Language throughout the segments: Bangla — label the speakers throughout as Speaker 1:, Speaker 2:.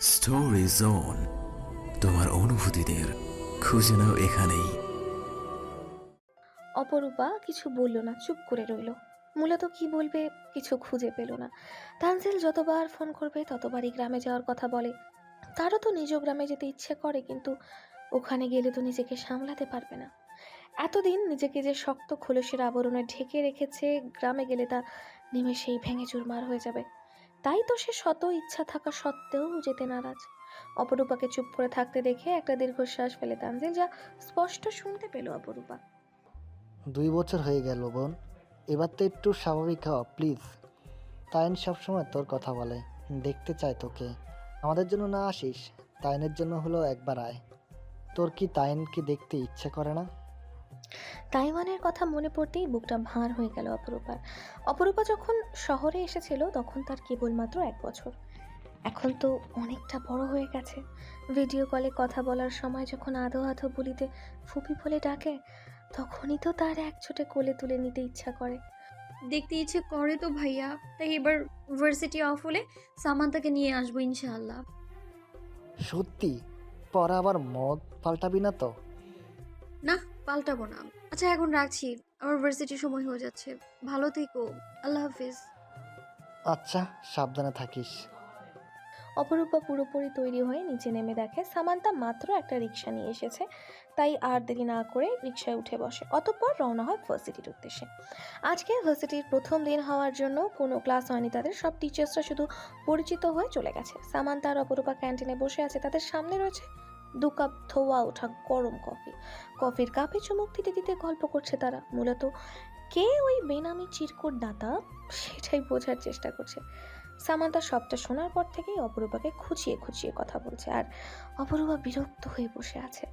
Speaker 1: স্টোরি জোন তোমার অনুভূতিদের খুঁজে নাও এখানেই।
Speaker 2: অপরূপা কিছু বলল না, চুপ করে রইল। মূলত কি বলবে কিছু খুঁজে পেল না। তানজিল যতবার ফোন করবে, ততবারই গ্রামে যাওয়ার কথা বলে। তারও তো নিজ গ্রামে যেতে ইচ্ছে করে, কিন্তু ওখানে গেলে তো নিজেকে সামলাতে পারবে না। এতদিন নিজেকে যে শক্ত খোলসের আবরণে ঢেকে রেখেছে, গ্রামে গেলে তা নিমেষেই ভেঙে চুরমার হয়ে যাবে। তাই তো সে শত ইচ্ছা থাকা সত্ত্বেও যেতে নারাজ। অপরূপাকে চুপ করে থাকতে দেখে একটা দীর্ঘশ্বাস ফেলে তানজিল যা স্পষ্ট শুনতে পেল অপরূপা।
Speaker 3: দুই বছর হয়ে গেল বোন, এবার তো একটু স্বাভাবিক হও প্লিজ। তাইন সবসময় তোর কথা বলে, দেখতে চায় তোকে। আমাদের জন্য না আসিস, তাইনের জন্য হলো একবার আয়। তোর কি তাইনকে দেখতে ইচ্ছে করে না?
Speaker 2: তাইওয়ানের কথা মনে পড়তেই বুকটা ভার হয়ে গেল অপরূপার। অপরূপা যখন শহরে এসেছিল তখন তার কেবলমাত্র এক বছর। এখন তো অনেকটা বড় হয়ে গেছে। ভিডিও কলে কথা বলার সময় যখন আধো আধো বলিতে ফুপি বলে ডাকে তখনই তো তার এক ছোটে কোলে তুলে নিতে ইচ্ছা করে।
Speaker 4: দেখতে ইচ্ছে করে তো ভাইয়া তাই এবার ভার্সিটি অফ হলে সামান্তাকে নিয়ে আসব ইনশাআল্লাহ।
Speaker 3: সত্যি? পরে আবার মদ পাল্টাবি না তো?
Speaker 4: না পাল্টাবো না। আচ্ছা এখন রাখছি। আমার ভার্সিটি সময় হয়ে যাচ্ছে। ভালো থেকো। আল্লাহ হাফিজ।
Speaker 3: আচ্ছা সাবধানে থাকিস।
Speaker 2: অপরূপা পুরোপুরি তৈরি হয়ে নিচে নেমে দেখে সামান্তা মাত্র একটা রিক্সা নিয়ে এসেছে। তাই আর দেরি না করে রিক্সায় উঠে বসে। অতঃপর রওনা হয় ভার্সিটির উদ্দেশ্যে। আজকে ভার্সিটির প্রথম দিন হওয়ার জন্য কোনো ক্লাস হয়নি তাদের। সব টিচার্সরা শুধু পরিচিত হয়ে চলে গেছে। সামান্তা আর অপরূপা ক্যান্টিনে বসে আছে। তাদের সামনে রয়েছে দু কাপ ধোয়া ওঠা গরম কফি। কফির কাপে চুমুক দিতে দিতে গল্প করছে তারা। মূলত, কে ওই বেনামি চিরকুট দাতা? সেটাই বোঝার চেষ্টা করছে। সামান্তা সবটা শোনার পর থেকেই অপরূপাকে খুঁচিয়ে খুঁচিয়ে কথা বলছে আর অপরূপা বিরক্ত হয়ে বসে আছে।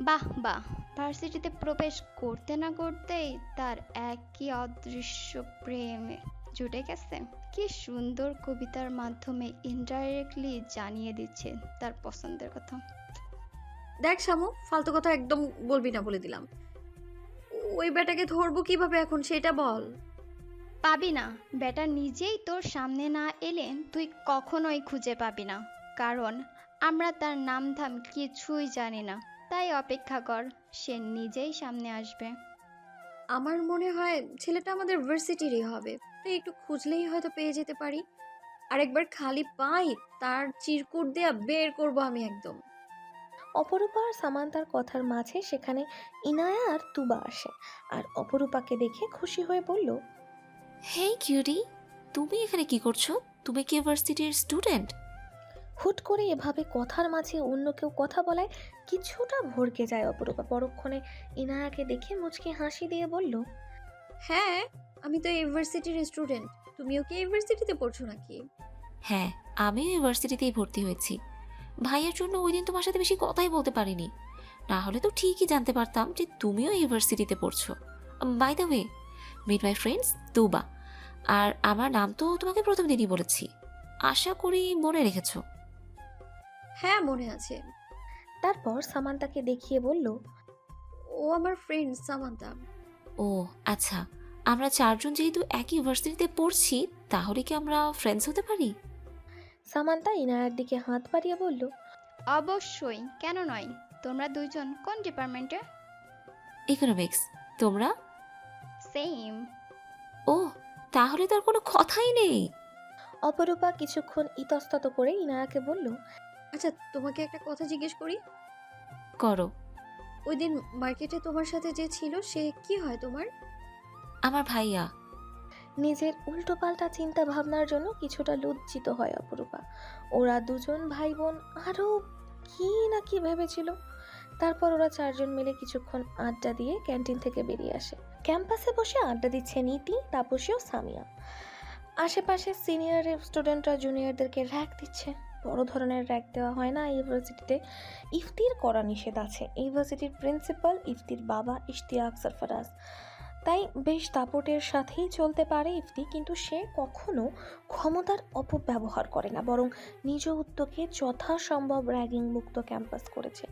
Speaker 5: বাহ বাহ, ভার্সিটিতে প্রবেশ করতে না করতেই তার একই অদৃশ্য প্রেমে জুটে গেছে। কি সুন্দর কবিতার মাধ্যমে ইনডাইরেক্টলি জানিয়ে দিচ্ছে তার পছন্দের কথা।
Speaker 4: দেখ শামু ফালতু কথা একদম বলবি না বলে দিলাম। ওই বেটাকে ধরবো কীভাবে এখন সেটা বল।
Speaker 5: পাবি না। বেটা নিজেই তোর সামনে না এলে তুই কখনোই খুঁজে পাবি না। কারণ আমরা তার নাম ধাম কিছুই জানি না। তাই অপেক্ষা কর সে নিজেই সামনে আসবে।
Speaker 4: আমার মনে হয় ছেলেটা আমাদের ভার্সিটিরই হবে। তাই একটু খুঁজলেই হয়তো পেয়ে যেতে পারি। আর একবার খালি পাই তার চিরকুট দেয়া বের করব আমি একদম।
Speaker 2: অপরূপা আর সামান্তার কথার মাঝে সেখানে ইনায়া আর তুবা আসে। আর অপরূপাকে দেখে খুশি হয়ে বলল
Speaker 6: হেই কিউরি তুমি এখানে কি করছ? তুমি কি ইউনিভার্সিটির স্টুডেন্ট?
Speaker 2: হুট করে এভাবে কথার মাঝে অন্য কেউ কথা বলায় কিছুটা ভরকে যায় অপরূপা। পরক্ষণে ইনায়াকে দেখে মুচকি হাসি দিয়ে বলল
Speaker 4: হ্যাঁ আমি তো ইউনিভার্সিটির স্টুডেন্ট। তুমিও কি ইউনিভার্সিটিতে পড়ছো নাকি?
Speaker 6: হ্যাঁ আমিও ইউনিভার্সিটিতেই ভর্তি হয়েছি। ভাইয়ের জন্য ওই দিন তোমার সাথে বেশি কথাই বলতে পারিনি। না হলে তো ঠিকই জানতে পারতাম যে তুমিও ইউনিভার্সিটিতে পড়ছো। By the way meet my friends Tuba আর আমার নাম তো তোমাকে প্রথম দিনই বলেছি। আশা করি মনে রেখেছো।
Speaker 4: হ্যাঁ মনে আছে।
Speaker 2: তারপর সামান্তাকে দেখিয়ে বলল
Speaker 4: ও আমার ফ্রেন্ড সামান্তা।
Speaker 6: ও আচ্ছা। আমরা চারজন যেহেতু একই ইউনিভার্সিটিতে পড়ছি তাহলে কি আমরা ফ্রেন্ডস হতে পারি?
Speaker 2: সামান্তা ইনায়ার দিকে হাত বাড়িয়ে বলল
Speaker 5: অবশ্যই কেন নয়? তোমরা দুইজন কোন ডিপার্টমেন্টে?
Speaker 6: ইকোনমিক্স তোমরা?
Speaker 5: সেম
Speaker 6: ও তাহলে তো আর কোনো কথাই নেই।
Speaker 2: অপরূপা কিছুক্ষণ ইতস্তত করে ইনায়াকে বলল
Speaker 4: আচ্ছা তোমাকে একটা কথা জিজ্ঞেস করি?
Speaker 6: করো।
Speaker 4: ওই দিন মার্কেটে তোমার সাথে যে ছিল সে কি হয় তোমার?
Speaker 6: আমার ভাইয়া।
Speaker 2: নিজের উল্টোপাল্টা চিন্তা ভাবনার জন্য কিছুটা লজ্জিত হয় অপরূপা। ওরা দুজন ভাই বোন আরও কি না কি ভেবেছিল। তারপর ওরা চারজন মিলে কিছুক্ষণ আড্ডা দিয়ে ক্যান্টিন থেকে বেরিয়ে আসে। ক্যাম্পাসে বসে আড্ডা দিচ্ছে নীতি, তাপসী ও সামিয়া। আশেপাশে সিনিয়র স্টুডেন্টরা জুনিয়রদেরকে র্যাক দিচ্ছে। বড় ধরনের র্যাক দেওয়া হয় না ইউনিভার্সিটিতে। ইফতির করা নিষেধ আছে। ইউনিভার্সিটির প্রিন্সিপাল, ইফতির বাবা, ইশতিয়াক সরফরাজ। তাই বেশ দাপটের সাথেই চলতে পারে ইফতি, কিন্তু সে কখনো ক্ষমতার অপব্যবহার করে না, বরং নিজ উদ্যোগে যথাসম্ভব র্যাগিং মুক্ত ক্যাম্পাস করেছে।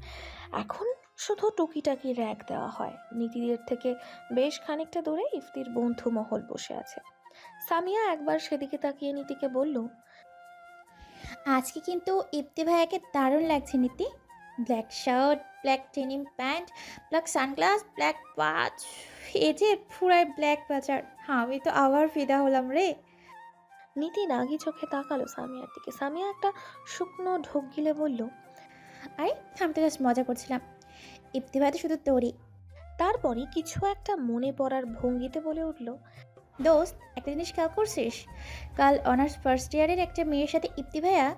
Speaker 2: এখন শুধু টুকিটাকি র্যাগ দেওয়া হয়। নীতিদের থেকে বেশ খানিকটা দূরে ইফতির বন্ধু মহল বসে আছে। সামিয়া একবার সেদিকে তাকিয়ে নীতিকে বলল,
Speaker 7: আজকে কিন্তু ইপ্তি ভাইয়াকে দারুণ লাগছে, Niti. Black shirt black denim pant black sunglass black watch এই যে পুরাই ব্ল্যাক বাজার। আমি তো আবার ফিদা হলাম রে।
Speaker 2: নীতি রাগি চোখে তাকালো সামিয়ার দিকে। সামিয়া একটা শুকনো ঢোক গিলে বলল
Speaker 7: আরে আমি তো জাস্ট মজা করছিলাম। তো শুধু তোরই।
Speaker 2: তারপরে কিছু একটা মনে পড়ার ভঙ্গিতে বলে উঠল
Speaker 7: দোস্ত একটা জিনিস খেয়াল করছিস? কাল অনার্স ফার্স্ট ইয়ারের একটা মেয়ের সাথে ইপ্তি ভাইয়া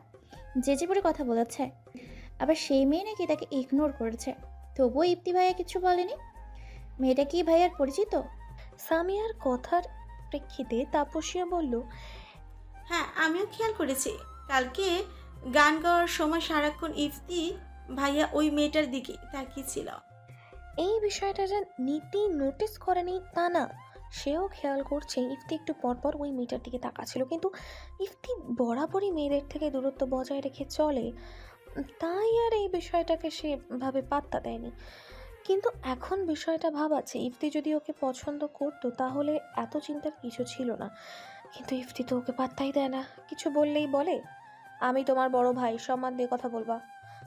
Speaker 7: যে যে করে কথা বলেছে। আবার সেই মেয়ে নাকি তাকে ইগনোর করেছে। তবুও ইপ্তি ভাইয়া কিছু বলেনি। মেয়েটা কি ভাইয়ার পরিচিত?
Speaker 2: সামিয়ার কথার প্রেক্ষিতে তাপসিয়া বলল
Speaker 8: হ্যাঁ আমিও খেয়াল করেছি। কালকে গান গাওয়ার সময় সারাক্ষণ ইফতি ভাইয়া ওই মেয়েটার দিকে তাকিয়েছিল।
Speaker 2: এই বিষয়টা যে নীতি নোটিস করেনি তা না। সেও খেয়াল করছে ইফতি একটু পরপর ওই মেয়েটার দিকে তাকাচ্ছিল। কিন্তু ইফতি বরাবরই মেয়েদের থেকে দূরত্ব বজায় রেখে চলে। তাই আর এই বিষয়টাকে সেভাবে পাত্তা দেয়নি। কিন্তু এখন বিষয়টা ভাবাচ্ছে, ইফতি যদি ওকে পছন্দ করতো তাহলে এত চিন্তার কিছু ছিল না। কিন্তু ইফতি তো ওকে পাত্তাই দেয় না। কিছু বললেই বলে, আমি তোমার বড় ভাই, সম্মান দিয়ে কথা বলবা।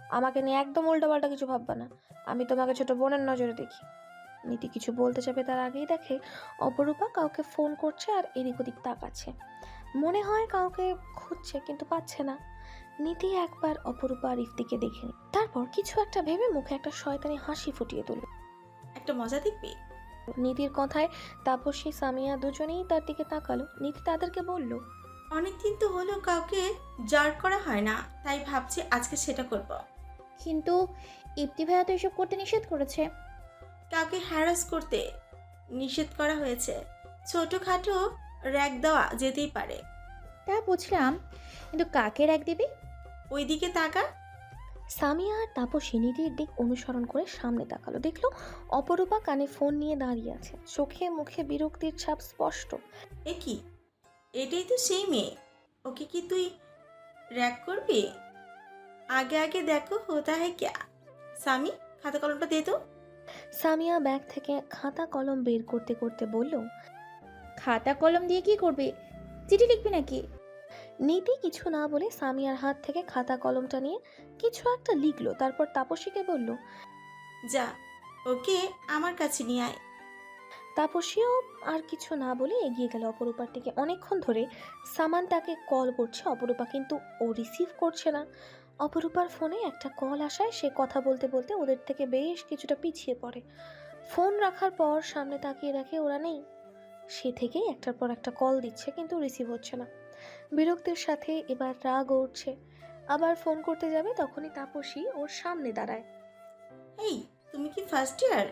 Speaker 2: আমাকে নিয়ে একদম উল্টোপাল্টা কিছু ভাববা না। আমি তোমাকে ছোট বোনের নজরে দেখি। নীতি কিছু বলতে যাবে তার আগেই দেখে অপরূপা কাউকে ফোন করছে আর এদিক ওদিক তাকাচ্ছে। মনে হয় কাউকে খুঁজছে, কিন্তু পাচ্ছে না। নীতি একবার অপরূপা আর ইফতিকে দেখে। তারপর কিছু একটা ভেবে মুখে একটা শয়তানি হাসি ফুটিয়ে তুলল।
Speaker 8: একটা মজা দেখবি?
Speaker 2: নীতির কথায় তাপসী সামিয়া দুজনেই তার দিকে তাকালো। নীতি তাদেরকে বলল
Speaker 8: অনেকদিন তো হলো কাউকে জার করা হয় না তাই ভাবছি আজকে সেটা করব।
Speaker 7: কিন্তু ইপ্তি ভাইয়া তো এসব করতে নিষেধ করেছে।
Speaker 8: কাউকে হ্যারাস করতে নিষেধ করা হয়েছে। ছোটোখাটো র্যাক দেওয়া যেতেই পারে।
Speaker 7: তা বুঝলাম। কিন্তু কাকে রাখ দিবি?
Speaker 8: ওইদিকে তাকা।
Speaker 2: সামিয়া আর তাপসী নীতির দিক অনুসরণ করে সামনে তাকালো। দেখল অপরূপা কানে ফোন নিয়ে দাঁড়িয়ে আছে। চোখে মুখে বিরক্তির ছাপ স্পষ্ট।
Speaker 8: এ কি? এটাই তো সেই মেয়ে। ওকে কি তুই র্যাক করবি? আগে আগে দেখো হোতা হ্যাঁ ক্যা। স্বামী খাতা কলমটা দে তো।
Speaker 2: সামিয়া ব্যাগ থেকে খাতা কলম বের করতে করতে বলল
Speaker 7: খাতা কলম দিয়ে কি করবি? চিঠি লিখবি নাকি?
Speaker 2: নীতি কিছু না বলে সামিয়ার হাত থেকে খাতা কলমটা নিয়ে কিছু একটা লিখলো তারপর তাপসীকে বলল
Speaker 8: যা ওকে আমার কাছে নিয়ে আয়।
Speaker 2: তাপসীও আর কিছু না বলে এগিয়ে গেল অপরূপার দিকে অনেকক্ষণ ধরে সামান তাকে কল করছে অপরূপা কিন্তু ও রিসিভ করছে না। অপরূপার ফোনে একটা কল আসায় সে কথা বলতে বলতে ওদের থেকে বেশ কিছুটা পিছিয়ে পড়ে। ফোন রাখার পর সামনে তাকিয়ে দেখে ওরা নেই। সে থেকেই একটার পর একটা কল দিচ্ছে কিন্তু রিসিভ হচ্ছে না। বিরক্তির সাথে এবার রাগ উঠছে। আবার ফোন করতে যাবে তখনই তাপসী ওর সামনে দাঁড়ায়।
Speaker 8: এই তুমি কি ফার্স্ট ইয়ার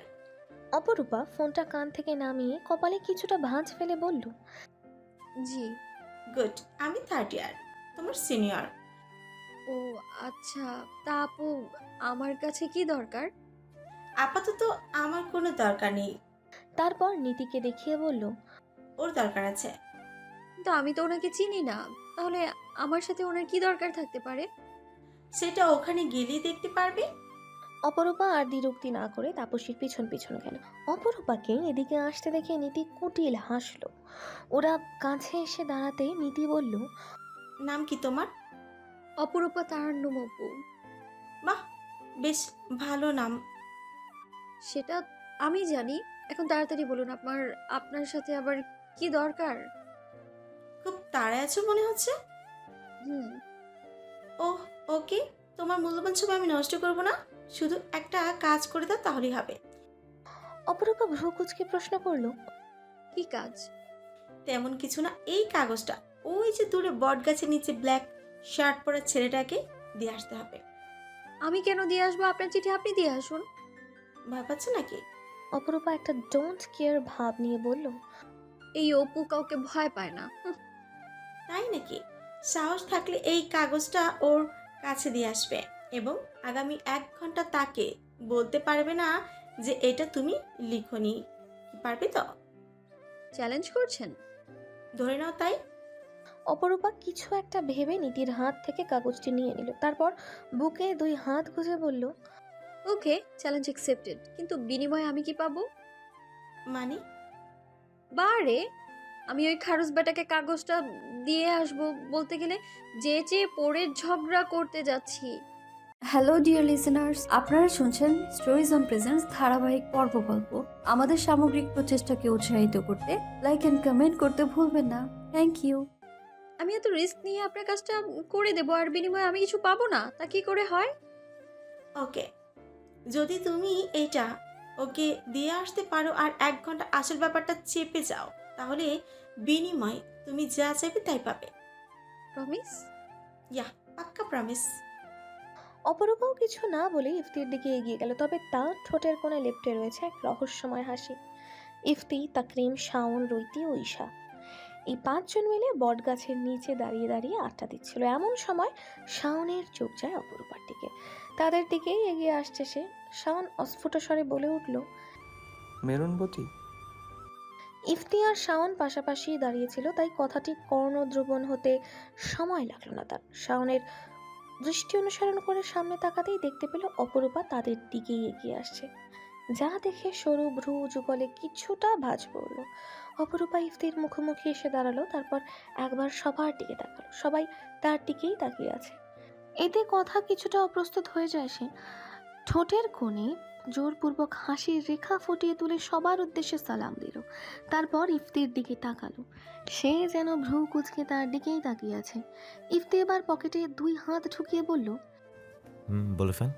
Speaker 2: অপরূপা ফোনটা কান থেকে নামিয়ে কপালে কিছুটা ভাঁজ ফেলে বলল
Speaker 4: জি
Speaker 8: গুড আমি থার্ড ইয়ার তোমার সিনিয়র
Speaker 4: ও আচ্ছা তা আপু আমার কাছে কি দরকার?
Speaker 8: আপাতত আমার কোনো দরকার নেই।
Speaker 2: তারপর নীতিকে দেখিয়ে বলল
Speaker 8: ওর দরকার আছে।
Speaker 4: কিন্তু আমি তো ওনাকে চিনি না। তাহলে আমার সাথে ওনার কি দরকার থাকতে পারে?
Speaker 8: সেটা ওখানে গেলেই দেখতে পারবে।
Speaker 2: অপরূপা আর দ্বিরুক্তি না করে তাপসীর পিছন পিছন গেল। অপরূপাকে এদিকে আসতে দেখে নীতি কুটিল হাসলো। ওরা কাছে এসে দাঁড়াতে নীতি বলল
Speaker 8: নাম কি তোমার?
Speaker 4: অপরূপা তারান্নম
Speaker 8: বাহ বেশ ভালো নাম।
Speaker 4: সেটা আমি জানি। এখন তাড়াতাড়ি বলুন আপনার আপনার সাথে আবার কি দরকার?
Speaker 8: তাড়ায় আছো মনে হচ্ছে?
Speaker 4: হুম।
Speaker 8: ও ওকে। তোমার মূল্যবান সময় আমি নষ্ট করব না। শুধু একটা কাজ করে দাও তাহলেই হবে।
Speaker 2: অপরূপা ভ্রু কুচকে প্রশ্ন করল
Speaker 4: কি কাজ?
Speaker 8: তেমন কিছু না এই কাগজটা। ওই যে দূরে বট গাছের নিচে ব্ল্যাক শার্ট পরা ছেলেটাকে দিয়ে আসতে হবে।
Speaker 4: আমি কেন দিয়ে আসব? আপনার চিঠি আপনি দিয়ে আসুন।
Speaker 8: ভয় পাচ্ছ নাকি?
Speaker 2: অপরূপা একটা ডোন্ট কেয়ার ভাব নিয়ে বলল
Speaker 4: এই অপু কাউকে ভয় পায় না।
Speaker 8: নাকি? সাহস থাকলে এই কাগজটা ওর কাছে দিয়ে আসবে এবং আগামী এক ঘণ্টা তাকে বলতে পারবে না যে এটা তুমি লিখনি। পারবে তো?
Speaker 4: চ্যালেঞ্জ করছেন?
Speaker 8: ধরে নাও তাই।
Speaker 2: অপরূপা কিছু একটা ভেবে নীতির হাত থেকে কাগজটি নিয়ে নিল। তারপর বুকে দুই হাত গুজে বলল
Speaker 4: ওকে চ্যালেঞ্জ অ্যাকসেপ্টেড কিন্তু বিনিময়ে আমি কি পাবো?
Speaker 8: মানে?
Speaker 4: বারে আমি ওই খারুস বেটাকে কাগজটা দিয়ে আসব। বলতে গেলে যে চেয়ে পড়ে ঝগড়া করতে যাচ্ছি।
Speaker 9: হ্যালো ডিয়ার লিসেনার্স আপনারা শুনছেন স্টোরিজ অন প্রেজেন্স ধারাবাহিক পর্ব গল্প। আমাদের সামগ্রিক প্রচেষ্টাকে উৎসাহিত করতে লাইক অ্যান্ড কমেন্ট করতে ভুলবেন না। থ্যাংক ইউ
Speaker 4: আমি এত রিস্ক নিয়ে আপনার কাজটা করে দেবো আর বিনিময়ে আমি কিছু পাবো না। তা কি করে হয়?
Speaker 8: ওকে যদি তুমি এটা ওকে দিয়ে আসতে পারো আর এক ঘণ্টা আসল ব্যাপারটা চেপে যাও তাহলে বিনিময় তুমি যা চাইবে তাই পাবে।
Speaker 4: প্রমিস
Speaker 8: ইয়া পাক্কা প্রমিস
Speaker 2: অপরূপাও কিছু না বলে ইফতির দিকে এগিয়ে গেল তবে তার ঠোঁটের কোণে লেপ্টে রয়েছে এক রহস্যময় হাসি। ইফতি তাকরিম শাওন রৈতি ও ঈশা। এই পাঁচজন মিলে বটগাছের নিচে দাঁড়িয়ে দাঁড়িয়ে আড্ডা দিচ্ছিল। এমন সময় শাওনের চোখ যায় অপরূপার দিকে। তাদের দিকেই এগিয়ে আসছে সে। শাওন অস্ফুট স্বরে বলে উঠল
Speaker 10: মেরুনবতী
Speaker 2: ইফতি আর শাওন পাশাপাশি দাঁড়িয়েছিল, তাই কথাটি কর্ণদ্রবণ হতে সময় লাগল না তার। শাওনের দৃষ্টি অনুসরণ করে সামনে তাকাতেই দেখতে পেল অপরূপা তাদের দিকেই এগিয়ে আসছে। যা দেখে সরু, ভ্রু, যুগলে কিছুটা ভাঁজ পড়ল। অপরূপা ইফতির মুখোমুখি এসে দাঁড়াল, তারপর একবার সবার দিকে তাকালো। সবাই তার দিকেই তাকিয়ে আছে। এতে কথা কিছুটা অপ্রস্তুত হয়ে যায় সে। ঠোঁটের কোণে জোরপূর্বক হাসির রেখা ফুটিয়ে তুলে সবার উদ্দেশ্যে সালাম দিল। তারপর ইফতির দিকে তাকালো। সে যেন ভ্রু কুচকে তার দিকেই তাকিয়ে আছে। ইফতি এবার পকেটে দুই হাত ঢুকিয়ে বলল
Speaker 1: হুম বলে ফেল।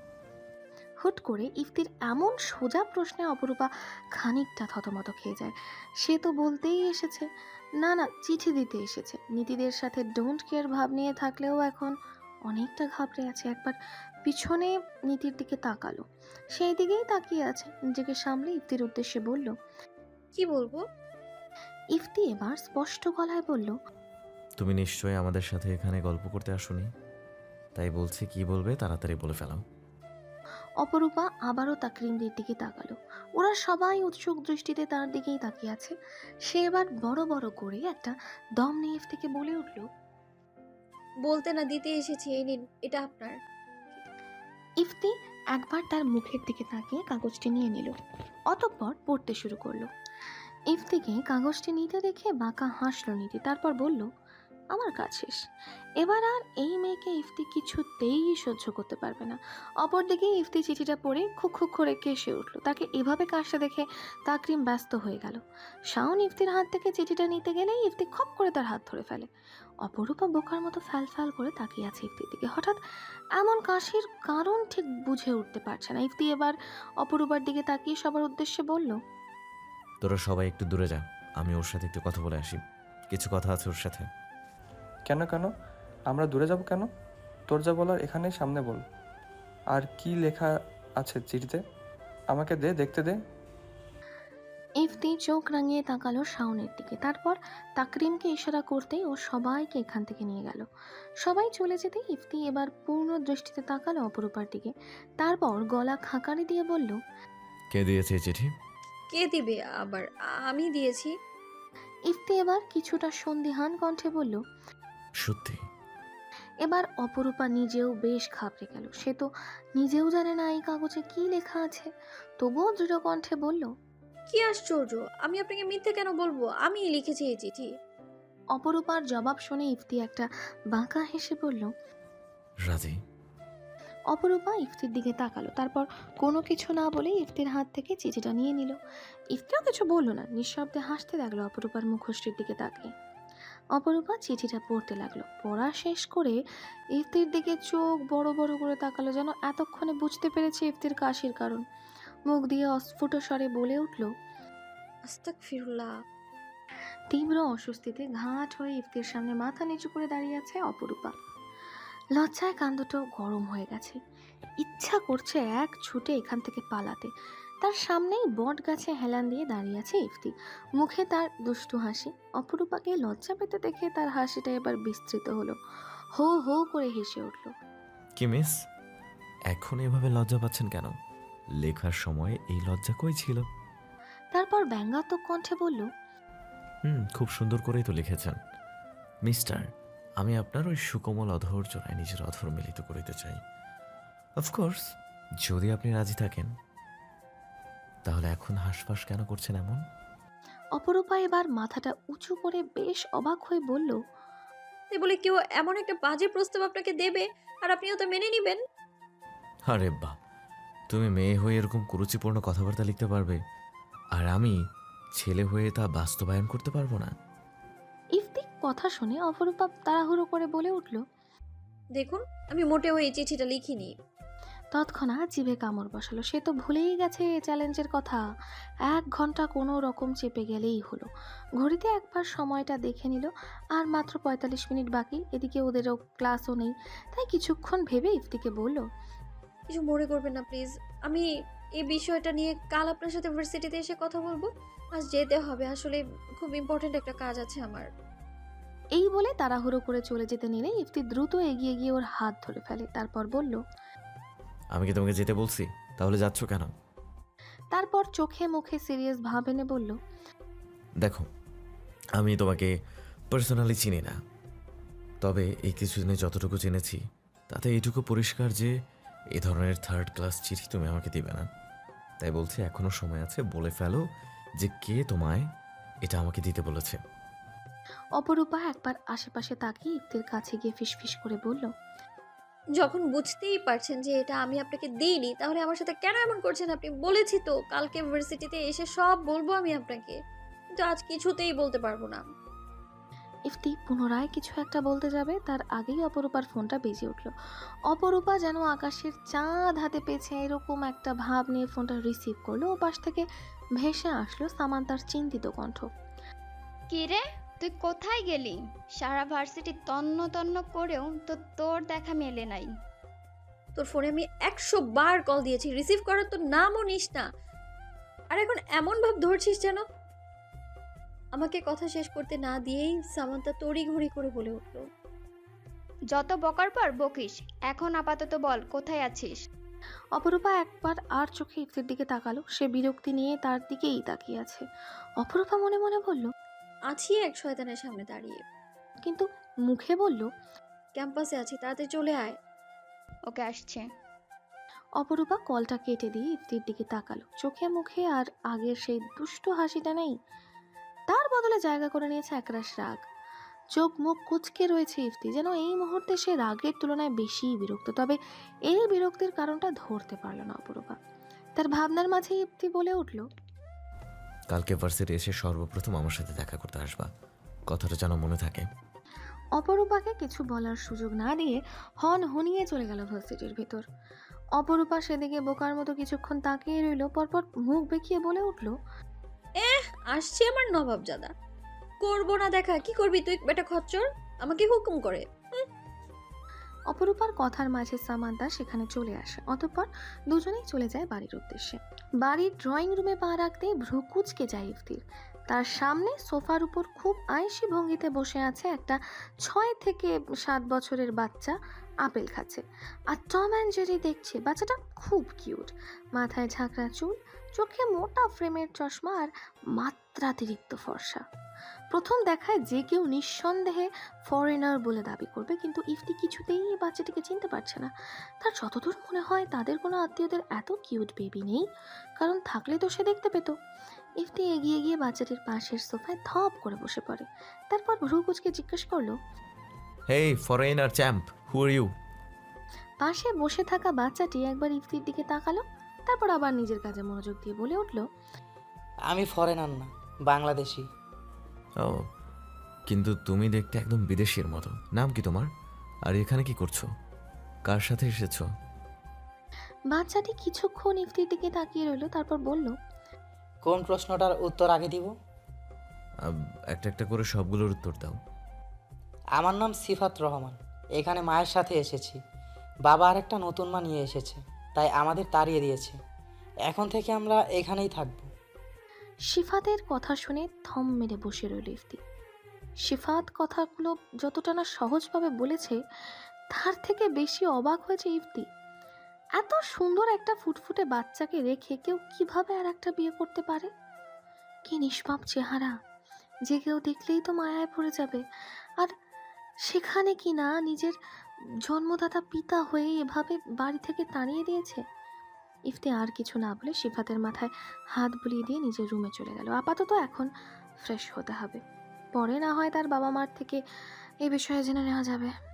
Speaker 2: হুট করে ইফতির এমন সোজা প্রশ্নে অপরূপা খানিকটা থতমত খেয়ে যায়। সে তো বলতেই এসেছে। না না চিঠি দিতে এসেছে। নীতিদের সাথে ডোন্ট কেয়ার ভাব নিয়ে থাকলেও এখন অনেকটা ঘাবড়ে আছে। একবার পিছনে নীতির দিকে তাকালো। সেই দিকেই তাকিয়ে আছে নিজেকে সামলে ইফতির উদ্দেশ্যে বলল
Speaker 4: কি বলব?
Speaker 2: ইফতি এবার স্পষ্ট গলায় বলল
Speaker 1: তুমি নিশ্চয়ই আমাদের সাথে এখানে গল্প করতে আসোনি। তাই বলছি কি বলবে তাড়াতাড়ি বলে ফেলাম
Speaker 2: অপরূপা আবারও তাকরিমদের দিকে তাকালো। ওরা সবাই উৎসুক দৃষ্টিতে তার দিকেই তাকিয়ে আছে। সে এবার বড় বড় করে একটা দম নিয়ে থেকে বলে উঠল
Speaker 4: বলতে না দিতে এসেছি এই নিন এটা আপনার।
Speaker 2: ইফতি একবার তার মুখের দিকে তাকিয়ে কাগজটি নিয়ে নিল, অতঃপর পড়তে শুরু করল। ইফতিকে কাগজটি নিতে দেখে বাঁকা হাসলো নীতি, তারপর বলল আমার কাজ শেষ এবার আর এই মেয়েকে ইফতি কিছুতেই সহ্য করতে পারবে না। অপরদিকে ইফতি চিঠিটা পড়ে খুক খুক করে কেসে উঠল। তাকে এভাবে কাজটা দেখে তাকরিম ব্যস্ত হয়ে গেল। শাওন ইফতির হাত থেকে চিঠিটা নিতে গেলেই ইফতি খপ করে তার হাত ধরে ফেলে। অপরূপা বোকার মতো ফ্যাল ফ্যাল করে তাকিয়ে আছে ইফতির দিকে। হঠাৎ এমন কাশির কারণ ঠিক বুঝে উঠতে পারছে না। ইফতি এবার অপরূপার দিকে তাকিয়ে সবার উদ্দেশ্যে বলল,
Speaker 1: তোরা সবাই একটু দূরে যা। আমি ওর সাথে একটু কথা বলে আসি। কিছু কথা আছে ওর সাথে?
Speaker 10: কেন কেন? আমরা দূরে যাব কেন? তোর যা বলার এখানে সামনে বল। আর কি লেখা আছে চিঠিতে? আমাকে দে দেখতে দে।
Speaker 2: ইফতি চোখ রাঙিয়ে তাকালো শাওনের দিকে। তারপর তাকরিমকে ইশারা করতেই ও সবাইকে এখান থেকে নিয়ে গেল। সবাই চলে যেতে ইফতি এবার পূর্ণ দৃষ্টিতে তাকালো অপরূপার দিকে। তারপর গলা খাঁকারি দিয়ে বলল
Speaker 1: কে দিয়েছে চিঠি?
Speaker 4: কে দিবে আবার? আমি দিয়েছি।
Speaker 2: ইফতি এবার কিছুটা সন্দিহান কণ্ঠে বলল
Speaker 1: সত্যি।
Speaker 2: এবার অপরূপা নিজেও বেশ ঘাবড়ে গেল। সে তো নিজেও জানে না এই কাগজে কি লেখা আছে। তবুও দৃঢ় কণ্ঠে বলল
Speaker 4: কি আশ্চর্য! আমি আপনাকে মিথ্যে কেন বলব? আমি লিখেছি এই চিঠি।
Speaker 2: অপরূপার জবাব শুনে ইফতি একটা বাঁকা হেসে বলল
Speaker 1: রাজি
Speaker 2: অপরূপা ইফতির দিকে তাকালো। তারপর কোনো কিছু না বলে ইফতির হাত থেকে চিঠিটা নিয়ে নিল। ইফতিও কিছু বলল না। নিঃশব্দে হাসতে লাগল অপরূপার মুখশ্রীর দিকে তাকিয়ে। অপরূপা চিঠিটা পড়তে লাগল। পড়া শেষ করে ইফতির দিকে চোখ বড় বড় করে তাকালো যেন এতক্ষণে বুঝতে পেরেছে ইফতির কাশির কারণ। মুখ দিয়ে অস্ফুট স্বরে বলে উঠল
Speaker 4: আস্তাক ফিরুল্লাহ
Speaker 2: তীব্র অস্বস্তিতে ঘাট হয়ে ইফতির সামনে মাথা নিচু করে দাঁড়িয়ে আছে অপরূপা। লজ্জায় কান্দটাও গরম হয়ে গেছে। ইচ্ছা করছে এক ছুটে এখান থেকে পালাতে। তার সামনেই বট গাছে হেলান দিয়ে দাঁড়িয়ে আছে ইফতি। মুখে তার দুষ্টু হাসি। অপরূপাকে লজ্জা পেতে দেখে তার হাসিটা এবার বিস্তৃত হলো। হো হো করে হেসে উঠল।
Speaker 1: কি মিস? এখন এভাবে লজ্জা পাচ্ছেন কেন? লেখার সময় এই লজ্জা কই ছিল?
Speaker 2: তারপর ব্যঙ্গাত্মক কণ্ঠে বলল
Speaker 1: হুম খুব সুন্দর করেই তো লিখেছেন। মিস্টার আমি আপনার ওই সুকোমল অধর জোড়ায় নিজের অধর মিলিত করিতে চাই। অফকোর্স যদি আপনি রাজি থাকেন তাহলে এখন হাসফাস কেন করছেন এমন?
Speaker 2: অপরূপা এবার মাথাটা উঁচু করে বেশ অবাক হয়ে বলল
Speaker 4: তাই বলে কেউ এমন একটা বাজে প্রস্তাব আপনাকে দেবে আর আপনিও তা মেনে নেবেন?
Speaker 1: আরে বাহ! তুমি মেয়ে হয়ে এরকম কুরুচিপূর্ণ কথাবার্তা লিখতে পারবে আর আমি ছেলে হয়ে তা বাস্তবায়ন করতে পারব না।
Speaker 2: ইফতি কথা শুনে অপরূপা তাড়াহুড়ো করে বলে উঠল
Speaker 4: দেখুন আমি মোটেও এই চিঠিটা লিখিনি।
Speaker 2: তৎক্ষণাৎ জিভে কামড় বসালো। সে তো ভুলেই গেছে এ চ্যালেঞ্জের কথা। এক ঘণ্টা কোনো রকম চেপে গেলেই হলো। ঘড়িতে একবার সময়টা দেখে নিল আর মাত্র পঁয়তাল্লিশ মিনিট বাকি এদিকে ওদেরও ক্লাসও নেই। তাই কিছুক্ষণ ভেবে ইফতিকে বলল
Speaker 4: কিছু মনে করবেন না প্লিজ। আমি এই বিষয়টা নিয়ে কাল আপনার সাথে ভার্সিটিতে এসে কথা বলব। আজ যেতে হবে। আসলে খুব ইম্পর্ট্যান্ট একটা কাজ আছে আমার।
Speaker 2: এই বলে তাড়াহুড়ো করে চলে যেতে নিলে ইফতি দ্রুত এগিয়ে গিয়ে ওর হাত ধরে ফেলে। তারপর বলল
Speaker 1: আমি কি তোমাকে যেতে বলছি? তাহলে যাচ্ছ কেন?
Speaker 2: তারপর চোখে মুখে সিরিয়াস ভাব এনে বলল
Speaker 1: দেখো আমি তোমাকে পার্সোনালি চিনি না। তবে এই কিছুদিনে যতটুকু চিনেছি তাতে এইটুকু পরিষ্কার যে এ ধরনের থার্ড ক্লাস চিঠি তুমি আমাকে দিবে না। তাই বলছি এখনও সময় আছে বলে ফেলো যে কে তোমায় এটা আমাকে দিতে বলেছে।
Speaker 2: অপরূপা একবার আশেপাশে তাকিয়ে ইফতির কাছে গিয়ে ফিসফিস করে বলল
Speaker 4: যখন বুঝতেই পারছেন যে এটা আমি আপনাকে দিইনি তাহলে আমার সাথে কেন এমন করছেন আপনি? বলেছি তো কালকে ভার্সিটিতে এসে সব বলব আমি আপনাকে। কিন্তু আজ কিছুতেই বলতে পারব না।
Speaker 2: ইফতি পুনরায় কিছু একটা বলতে যাবে তার আগেই অপরূপার ফোনটা বেজে উঠল। অপরূপা যেন আকাশের চাঁদ হাতে পেয়েছে এরকম একটা ভাব নিয়ে ফোনটা রিসিভ করল। ও পাশ থেকে ভেসে আসলো সামান্তার চিন্তিত কণ্ঠ।
Speaker 5: কিরে তুই কোথায় গেলি? সারা ভার্সিটি তন্ন তন্ন করেও তো তোর দেখা মেলে নাই।
Speaker 4: তোর ফোনে আমি একশো বার কল দিয়েছি রিসিভ করার তো নামও নিস না। আর এখন এমন ভাব ধরছিস যেন। আমাকে কথা শেষ করতে না দিয়েই সামান্তা তড়ি ঘড়ি করে বলে উঠল।
Speaker 5: যত বকার পর বকিস এখন আপাতত বল কোথায় আছিস?
Speaker 2: অপরূপা একবার আর চোখে ইফতির দিকে তাকালো সে বিরক্তি নিয়ে তার দিকেই তাকিয়ে আছে। অপরূপা মনে মনে বলল
Speaker 4: আছি এক শয়তানের সামনে দাঁড়িয়ে।
Speaker 2: কিন্তু মুখে বলল
Speaker 4: ক্যাম্পাসে আছি তাড়াতাড়ি চলে আয়।
Speaker 5: ওকে আসছে।
Speaker 2: অপরূপা কলটা কেটে দিয়ে ইফতির দিকে তাকালো। চোখে মুখে আর আগের সেই দুষ্ট হাসিটা নেই। তার বদলে জায়গা করে নিয়েছে একরাশ রাগ। চোখ মুখ কুচকে রয়েছে ইফতি যেন এই মুহূর্তে সে রাগের তুলনায় বেশিই বিরক্ত। তবে এই বিরক্তির কারণটা ধরতে পারল না অপরূপা। তার ভাবনার মাঝে ইফতি বলে উঠল
Speaker 1: কালকে ভার্সিটি এসে সর্বপ্রথম আমার সাথে দেখা করতে আসবা। কথাটা যেন মনে থাকে।
Speaker 2: অপরূপাকে কিছু বলার সুযোগ না দিয়ে হন হনিয়ে চলে গেল ভার্সিটির ভিতর। অপরূপা সেদিকে বোকার মতো কিছুক্ষণ তাকিয়ে রইল পরপর মুখ বেঁকিয়ে বলে উঠল
Speaker 4: আসছে আমার নবাবজাদা। করব না দেখা কি করবি তুই বেটা খচ্চর? আমাকে হুকুম করে।
Speaker 2: অপরূপার কথার মাঝে সামান্তা সেখানে চলে আসে, অতঃপর দুজনেই চলে যায় বাড়ির উদ্দেশ্যে। বাড়ির ড্রয়িং রুমে পা রাখতে ভ্রুকুচকে যায় ইফতির। তার সামনে সোফার উপর খুব আয়েসি ভঙ্গিতে বসে আছে একটা ছয় থেকে সাত বছরের বাচ্চা আপেল খাচ্ছে। আর টম অ্যান্ড জেরি দেখছে, বাচ্চাটা খুব কিউট। মাথায় ঝাঁকড়া চুল, চোখে মোটা ফ্রেমের চশমা আর মাত্রাতিরিক্ত ফর্সা। প্রথম দেখায় যে কেউ নিঃসন্দেহে ফরেনার বলে দাবি করবে, কিন্তু ইফতি কিছুতেই এই বাচ্চাটিকে চিনতে পারছে না। তার যতদূর মনে হয়, তাদের কোনো আত্মীয়দের এত কিউট বেবি নেই, কারণ থাকলে তো সে দেখতে পেত। ইফতি এগিয়ে গিয়ে বাচ্চাটির পাশের সোফায় ধপ করে বসে পড়ে। তারপর ভ্রু কুচকে জিজ্ঞেস করল
Speaker 1: hey foreigner champ who are you?
Speaker 2: পাশে বসে থাকা বাচ্চাটি একবার ইফতির দিকে তাকালো তারপর আবার নিজের কাজে মনোযোগ দিয়ে বলে উঠল
Speaker 11: আমি ফরেনার না বাংলাদেশি।
Speaker 1: ও কিন্তু তুমি দেখতে একদম বিদেশির মতো। নাম কি তোমার? আর এখানে কি করছ? কার সাথে এসেছ?
Speaker 2: বাচ্চাটি কিছুক্ষণ ইফতির দিকে তাকিয়ে রইল তারপর বলল
Speaker 11: কোন প্রশ্নটার উত্তর আগে দিব?
Speaker 1: একটা একটা করে সবগুলোর উত্তর দাও।
Speaker 11: আমার নাম সিফাত রহমান এখানে মায়ের সাথে এসেছি। বাবা আরেকটা নতুন মা নিয়ে এসেছে তাই আমাদের তাড়িয়ে দিয়েছে। এখন থেকে আমরা এখানেই থাকব।
Speaker 2: শিফাতের কথা শুনে থম মেরে বসে রইল ইফতি। শিফাত কথাগুলো যতটা না সহজভাবে বলেছে তার থেকে বেশি অবাক হয়েছে ইফতি। এত সুন্দর একটা ফুটফুটে বাচ্চাকে রেখে কেউ কীভাবে আর একটা বিয়ে করতে পারে? কি নিষ্পাপ চেহারা। যে কেউ দেখলেই তো মায়ায় পড়ে যাবে। আর সেখানে কি না নিজের জন্মদাতা পিতা হয়ে এভাবে বাড়ি থেকে তাড়িয়ে দিয়েছে? ইফতে আর কিছু না বলে শিফাতের মাথায় হাত বুলিয়ে দিয়ে নিজের রুমে চলে গেল। আপাতত এখন ফ্রেশ হতে হবে। পরে না হয় তার বাবা মার থেকে এই বিষয়ে জেনে নেওয়া যাবে।